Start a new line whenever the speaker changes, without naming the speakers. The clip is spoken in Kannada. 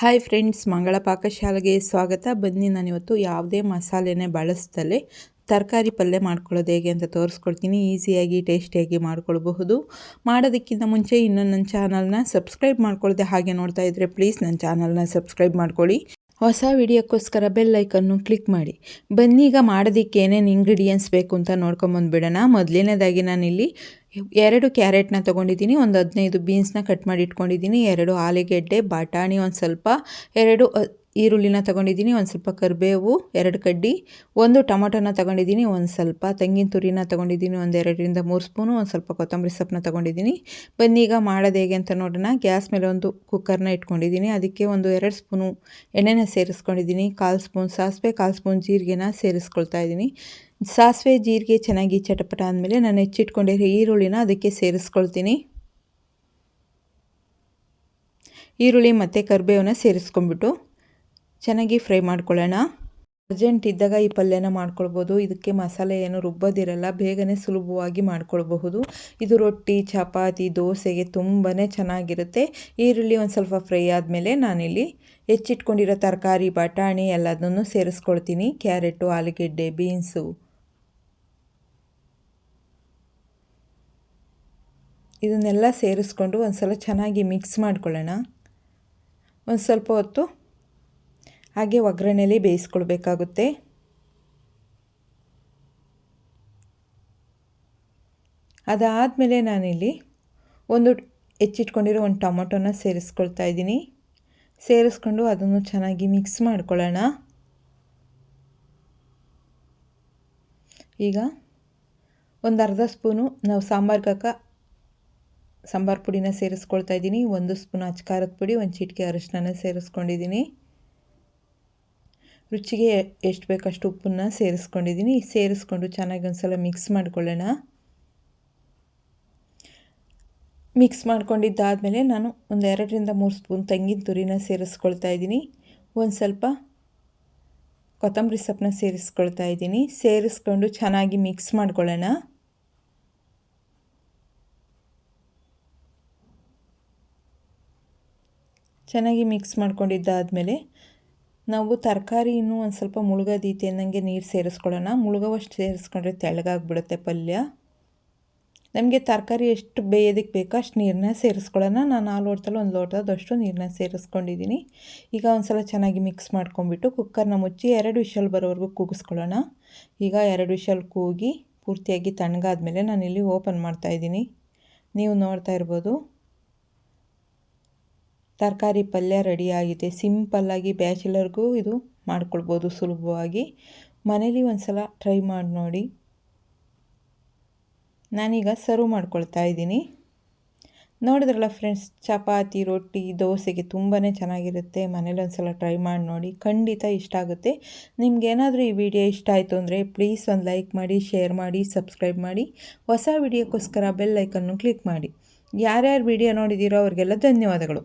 ಹಾಯ್ ಫ್ರೆಂಡ್ಸ್ ಮಂಗಳ ಪಾಕಶಾಲೆಗೆ ಸ್ವಾಗತ. ಬನ್ನಿ ನಾನು ಇವತ್ತು ಯಾವುದೇ ಮಸಾಲೆನೇ ಬಳಸ್ದಲೇ ತರಕಾರಿ ಪಲ್ಯ ಮಾಡ್ಕೊಳ್ಳೋದು ಹೇಗೆ ಅಂತ ತೋರಿಸ್ಕೊಡ್ತೀನಿ. ಈಸಿಯಾಗಿ, ಟೇಸ್ಟಿಯಾಗಿ ಮಾಡ್ಕೊಳ್ಬಹುದು. ಮಾಡೋದಕ್ಕಿಂತ ಮುಂಚೆ ಇನ್ನೂ ನನ್ನ ಚಾನಲ್ನ ಸಬ್ಸ್ಕ್ರೈಬ್ ಮಾಡ್ಕೊಳ್ಳದೆ ಹಾಗೆ ನೋಡ್ತಾ ಇದ್ದರೆ ಪ್ಲೀಸ್ ನನ್ನ ಚಾನಲ್ನ ಸಬ್ಸ್ಕ್ರೈಬ್ ಮಾಡ್ಕೊಳ್ಳಿ. ಹೊಸ ವಿಡಿಯೋಕ್ಕೋಸ್ಕರ ಬೆಲ್ ಐಕನ್ನು ಕ್ಲಿಕ್ ಮಾಡಿ. ಬನ್ನೀಗ ಮಾಡೋದಕ್ಕೆ ಏನೇನು ಇಂಗ್ರೀಡಿಯೆಂಟ್ಸ್ ಬೇಕು ಅಂತ ನೋಡ್ಕೊಂಬಂದುಬಿಡೋಣ. ಮೊದಲನೇದಾಗಿ ನಾನಿಲ್ಲಿ ಎರಡು ಕ್ಯಾರೆಟ್ನ ತೊಗೊಂಡಿದ್ದೀನಿ, ಒಂದು ಹದಿನೈದು ಬೀನ್ಸ್ನ ಕಟ್ ಮಾಡಿ ಇಟ್ಕೊಂಡಿದ್ದೀನಿ, ಎರಡು ಆಲೂಗೆಡ್ಡೆ, ಬಟಾಣಿ, ಒಂದು ಸ್ವಲ್ಪ, ಎರಡು ಈರುಳ್ಳಿನ ತೊಗೊಂಡಿದ್ದೀನಿ, ಒಂದು ಸ್ವಲ್ಪ ಕರಿಬೇವು, ಎರಡು ಕಡ್ಡಿ, ಒಂದು ಟೊಮೊಟೊನ ತೊಗೊಂಡಿದ್ದೀನಿ, ಒಂದು ಸ್ವಲ್ಪ ತೆಂಗಿನ ತುರಿನ ತೊಗೊಂಡಿದ್ದೀನಿ, ಒಂದು ಎರಡರಿಂದ ಮೂರು ಸ್ಪೂನು, ಒಂದು ಸ್ವಲ್ಪ ಕೊತ್ತಂಬರಿ ಸೊಪ್ಪನ್ನ ತೊಗೊಂಡಿದ್ದೀನಿ. ಬನ್ನಿ ಈಗ ಮಾಡೋದು ಹೇಗೆ ಅಂತ ನೋಡೋಣ. ಗ್ಯಾಸ್ ಮೇಲೆ ಒಂದು ಕುಕ್ಕರ್ನ ಇಟ್ಕೊಂಡಿದ್ದೀನಿ, ಅದಕ್ಕೆ ಒಂದು ಎರಡು ಸ್ಪೂನು ಎಣ್ಣೆನ ಸೇರಿಸ್ಕೊಂಡಿದ್ದೀನಿ, ಕಾಲು ಸ್ಪೂನ್ ಸಾಸಿವೆ, ಕಾಲು ಸ್ಪೂನ್ ಜೀರಿಗೆನ ಸೇರಿಸ್ಕೊಳ್ತಾ ಇದ್ದೀನಿ. ಸಾಸಿವೆ, ಜೀರಿಗೆ ಚೆನ್ನಾಗಿ ಚಟಪಟ ಆದಮೇಲೆ ನಾನು ಹೆಚ್ಚಿಟ್ಕೊಂಡಿರೋ ಈರುಳ್ಳಿನ ಅದಕ್ಕೆ ಸೇರಿಸ್ಕೊಳ್ತೀನಿ. ಈರುಳ್ಳಿ ಮತ್ತು ಕರಿಬೇವನ್ನ ಸೇರಿಸ್ಕೊಂಡ್ಬಿಟ್ಟು ಚೆನ್ನಾಗಿ ಫ್ರೈ ಮಾಡ್ಕೊಳ್ಳೋಣ. ಅರ್ಜೆಂಟ್ ಇದ್ದಾಗ ಈ ಪಲ್ಯನ ಮಾಡ್ಕೊಳ್ಬೋದು. ಇದಕ್ಕೆ ಮಸಾಲೆ ಏನು ರುಬ್ಬೋದಿರಲ್ಲ, ಬೇಗನೆ ಸುಲಭವಾಗಿ ಮಾಡ್ಕೊಳ್ಬಹುದು. ಇದು ರೊಟ್ಟಿ, ಚಪಾತಿ, ದೋಸೆಗೆ ತುಂಬಾ ಚೆನ್ನಾಗಿರುತ್ತೆ. ಈರುಳ್ಳಿ ಒಂದು ಸ್ವಲ್ಪ ಫ್ರೈ ಆದಮೇಲೆ ನಾನಿಲ್ಲಿ ಹೆಚ್ಚಿಟ್ಕೊಂಡಿರೋ ತರಕಾರಿ, ಬಟಾಣಿ ಎಲ್ಲದನ್ನು ಸೇರಿಸ್ಕೊಳ್ತೀನಿ. ಕ್ಯಾರೆಟು, ಆಲೂಗೆಡ್ಡೆ, ಬೀನ್ಸು. ಇದನ್ನೆಲ್ಲ ಸೇರಿಸ್ಕೊಂಡು ಒಂದು ಸಲ ಚೆನ್ನಾಗಿ ಮಿಕ್ಸ್ ಮಾಡ್ಕೊಳ್ಳೋಣ. ಒಂದು ಸ್ವಲ್ಪ ಹೊತ್ತು ಹಾಗೆ ಒಗ್ಗರಣೆಯಲ್ಲಿ ಬೇಯಿಸ್ಕೊಳ್ಬೇಕಾಗುತ್ತೆ. ಅದಾದಮೇಲೆ ನಾನಿಲ್ಲಿ ಒಂದು ಹೆಚ್ಚಿಟ್ಕೊಂಡಿರೋ ಒಂದು ಟೊಮೊಟೊನ ಸೇರಿಸ್ಕೊಳ್ತಾ ಇದ್ದೀನಿ. ಸೇರಿಸ್ಕೊಂಡು ಅದನ್ನು ಚೆನ್ನಾಗಿ ಮಿಕ್ಸ್ ಮಾಡ್ಕೊಳ್ಳೋಣ. ಈಗ ಒಂದು ಅರ್ಧ ಸ್ಪೂನು ನಾವು ಸಾಂಬಾರ್ಗಕ್ಕ ಸಾಂಬಾರು ಪುಡಿನ ಸೇರಿಸ್ಕೊಳ್ತಾ ಇದ್ದೀನಿ. ಒಂದು ಸ್ಪೂನ್ ಅಚ್ಕಾರದ ಪುಡಿ, ಒಂದು ಚಿಟಿಕೆ ಅರಿಶಿನ ಸೇರಿಸ್ಕೊಂಡಿದ್ದೀನಿ. ರುಚಿಗೆ ಎಷ್ಟು ಬೇಕಷ್ಟು ಉಪ್ಪನ್ನು ಸೇರಿಸ್ಕೊಂಡಿದ್ದೀನಿ. ಸೇರಿಸ್ಕೊಂಡು ಚೆನ್ನಾಗಿ ಒಂದು ಸಲ ಮಿಕ್ಸ್ ಮಾಡ್ಕೊಳ್ಳೋಣ. ಮಿಕ್ಸ್ ಮಾಡ್ಕೊಂಡಿದ್ದಾದಮೇಲೆ ನಾನು ಒಂದು ಎರಡರಿಂದ ಮೂರು ಸ್ಪೂನ್ ತೆಂಗಿನ ತುರಿನ ಸೇರಿಸ್ಕೊಳ್ತಾ ಇದ್ದೀನಿ. ಒಂದು ಸ್ವಲ್ಪ ಕೊತ್ತಂಬರಿ ಸೊಪ್ಪನ್ನ ಸೇರಿಸ್ಕೊಳ್ತಾ ಇದ್ದೀನಿ. ಸೇರಿಸ್ಕೊಂಡು ಚೆನ್ನಾಗಿ ಮಿಕ್ಸ್ ಮಾಡ್ಕೊಳ್ಳೋಣ. ಚೆನ್ನಾಗಿ ಮಿಕ್ಸ್ ಮಾಡ್ಕೊಂಡಿದ್ದಾದಮೇಲೆ ನಾವು ತರಕಾರಿ ಇನ್ನೂ ಒಂದು ಸ್ವಲ್ಪ ಮುಳುಗೋದೀತೆ ಅನ್ನಂಗೆ ನೀರು ಸೇರಿಸ್ಕೊಳ್ಳೋಣ. ಮುಳುಗವಷ್ಟು ಸೇರಿಸ್ಕೊಂಡ್ರೆ ತೆಳ್ಳಗಾಗ್ಬಿಡುತ್ತೆ ಪಲ್ಯ. ನಮಗೆ ತರಕಾರಿ ಎಷ್ಟು ಬೇಯೋದಕ್ಕೆ ಬೇಕೋ ಅಷ್ಟು ನೀರನ್ನ ಸೇರಿಸ್ಕೊಳ್ಳೋಣ. ನಾನು ನಾಲ್ಕು ಲೋಟದಲ್ಲಿ ಒಂದು ಲೋಟದಷ್ಟು ನೀರನ್ನ ಸೇರಿಸ್ಕೊಂಡಿದ್ದೀನಿ. ಈಗ ಒಂದು ಸಲ ಚೆನ್ನಾಗಿ ಮಿಕ್ಸ್ ಮಾಡ್ಕೊಂಬಿಟ್ಟು ಕುಕ್ಕರ್ನ ಮುಚ್ಚಿ ಎರಡು ವಿಷಲ್ ಬರೋವರೆಗೂ ಕೂಗಿಸ್ಕೊಳ್ಳೋಣ. ಈಗ ಎರಡು ವಿಷಲ್ ಕೂಗಿ ಪೂರ್ತಿಯಾಗಿ ತಣ್ಣಗಾದ ಮೇಲೆ ನಾನು ಇಲ್ಲಿ ಓಪನ್ ಮಾಡ್ತಾಯಿದ್ದೀನಿ ನೀವು ನೋಡ್ತಾ ಇರ್ಬೋದು. ತರಕಾರಿ ಪಲ್ಯ ರೆಡಿಯಾಗಿದೆ ಸಿಂಪಲ್ಲಾಗಿ ಬ್ಯಾಚುಲರ್ಗೂ ಇದು ಮಾಡ್ಕೊಳ್ಬೋದು ಸುಲಭವಾಗಿ. ಮನೇಲಿ ಒಂದು ಸಲ ಟ್ರೈ ಮಾಡಿ ನೋಡಿ. ನಾನೀಗ ಸರ್ವ್ ಮಾಡ್ಕೊಳ್ತಾ ಇದ್ದೀನಿ. ನೋಡಿದ್ರಲ್ಲ ಫ್ರೆಂಡ್ಸ್, ಚಪಾತಿ, ರೊಟ್ಟಿ, ದೋಸೆಗೆ ತುಂಬಾ ಚೆನ್ನಾಗಿರುತ್ತೆ. ಮನೇಲಿ ಒಂದು ಸಲ ಟ್ರೈ ಮಾಡಿ ನೋಡಿ. ಖಂಡಿತ ಇಷ್ಟ ಆಗುತ್ತೆ. ನಿಮ್ಗೇನಾದರೂ ಈ ವಿಡಿಯೋ ಇಷ್ಟ ಆಯಿತು ಅಂದರೆ ಪ್ಲೀಸ್ ಒಂದು ಲೈಕ್ ಮಾಡಿ, ಶೇರ್ ಮಾಡಿ, ಸಬ್ಸ್ಕ್ರೈಬ್ ಮಾಡಿ. ಹೊಸ ವಿಡಿಯೋಕ್ಕೋಸ್ಕರ ಬೆಲ್ ಐಕನ್ನು ಕ್ಲಿಕ್ ಮಾಡಿ. ಯಾರ್ಯಾರು ವಿಡಿಯೋ ನೋಡಿದ್ದೀರೋ ಅವರಿಗೆಲ್ಲ ಧನ್ಯವಾದಗಳು.